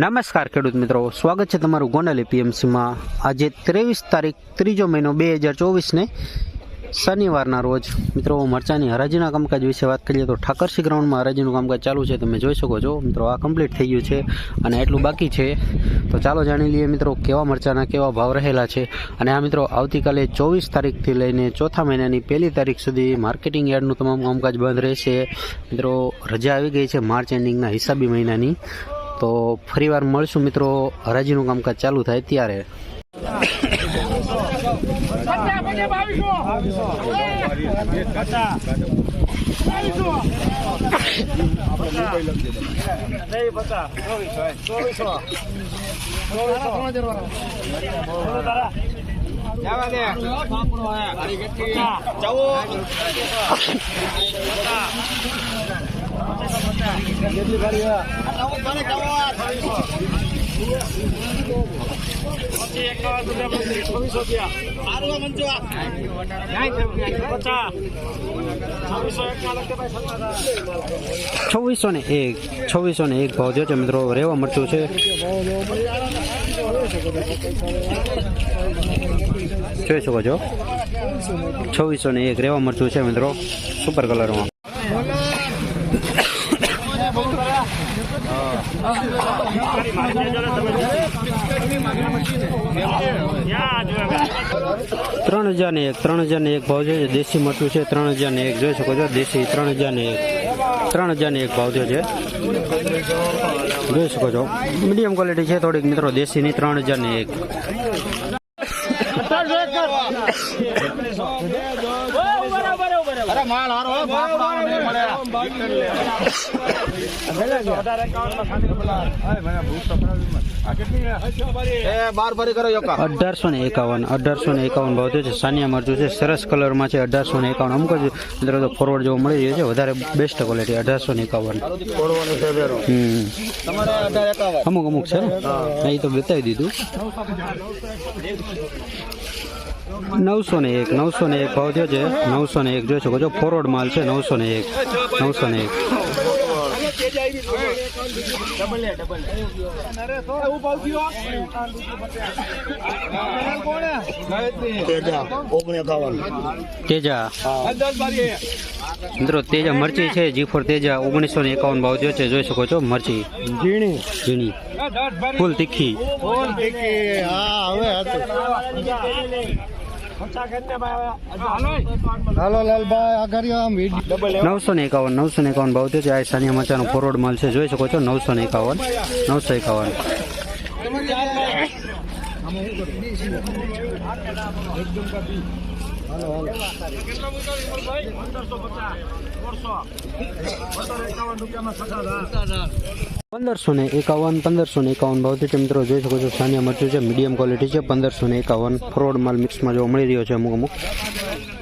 નમસ્કાર ખેડૂત મિત્રો. સ્વાગત છે તમારું ગોંડલ એપીએમસીમાં આજે ત્રેવીસ તારીખ, ત્રીજો મહિનો બે હજાર ચોવીસને શનિવારના રોજ. મિત્રો, મરચાની હરાજીના કામકાજ વિશે વાત કરીએ તો ઠાકરસી ગ્રાઉન્ડમાં હરાજીનું કામકાજ ચાલુ છે. તમે જોઈ શકો છો. મિત્રો, આ કમ્પ્લીટ થઈ ગયું છે અને એટલું બાકી છે. તો ચાલો જાણી લઈએ મિત્રો, કેવા મરચાના કેવા ભાવ રહેલા છે. અને આ મિત્રો, આવતીકાલે ચોવીસ તારીખથી લઈને ચોથા મહિનાની પહેલી તારીખ સુધી માર્કેટિંગ યાર્ડનું તમામ કામકાજ બંધ રહેશે. મિત્રો, રજા આવી ગઈ છે માર્ચ એન્ડિંગના હિસાબી મહિનાની. તો ફરીવાર મળશું મિત્રો. હરાજીનું કામકાજ ચાલુ થાય ત્યારે. જવા દે છવ્વીસો ને એક, છવ્વીસો ને એક ભાવ છે મિત્રો, રેવા મરચું છે. જોઈ શકો છો? છવ્વીસો ને એક રેવા મરચું છે મિત્રો સુપર કલરમાં ત્રણ હજાર ને એક ત્રણ હજાર ને એક ભાવ છે દેશી મરચું છે ત્રણ હજાર ને એક. જોઈ શકો છો દેશી ત્રણ હજાર ને એક. ત્રણ હજાર ને એક ભાવ છે. જોઈ શકો છો. મીડિયમ ક્વોલિટી છે થોડીક મિત્રો. દેશીની ત્રણ હજાર ને એક. અરે માલ હારો ફરી અઢારસો ને એકાવન અઢારસો ને એકાવન ભાવ થયો છે. સાનિયા મરચું છે. સરસ કલરમાં છે અઢારસો ને એકાવન. અમુક જ મિત્રો તો ફોરવર્ડ જેવો મળી રહ્યો છે. વધારે બેસ્ટ ક્વોલિટી અઢારસો ને એકાવન. અમુક અમુક છે. ને એ તો બતાવી દીધું. નવસો ને એક નવસો ને એક ભાવ થયો છે. નવસો ને એક જોઈ શકો છો. ફોરવર્ડ માલ છે નવસો ને એક. નવસો ને એક. તેજા. મિત્રો તેજા મરચી છે જી ફોર તેજા. ઓગણીસો ને એકાવન ભાવ થયો છે જોઈ શકો છો. મરચી. ઝીણી. ઝીણી. ફૂલ તીખી. હા હવે નવસો ને એકાવન, નવસો ને એકાવન ભાવ થયો છે. આ સાનિયા મચાનો ફોરવર્ડ માલ છે. જોઈ શકો છો, નવસો ને એકાવન, નવસો એકાવન. પંદરસો ને એકાવન, પંદરસો ને એકાવન ભાવથી છે મિત્રો જોઈ શકો છો સાનિયા મરચું છે, મીડિયમ ક્વોલિટી છે, પંદરસો ને એકાવન ફ્રોડ માલ મિક્સમાં જોવા મળી રહ્યો છે અમુક અમુક.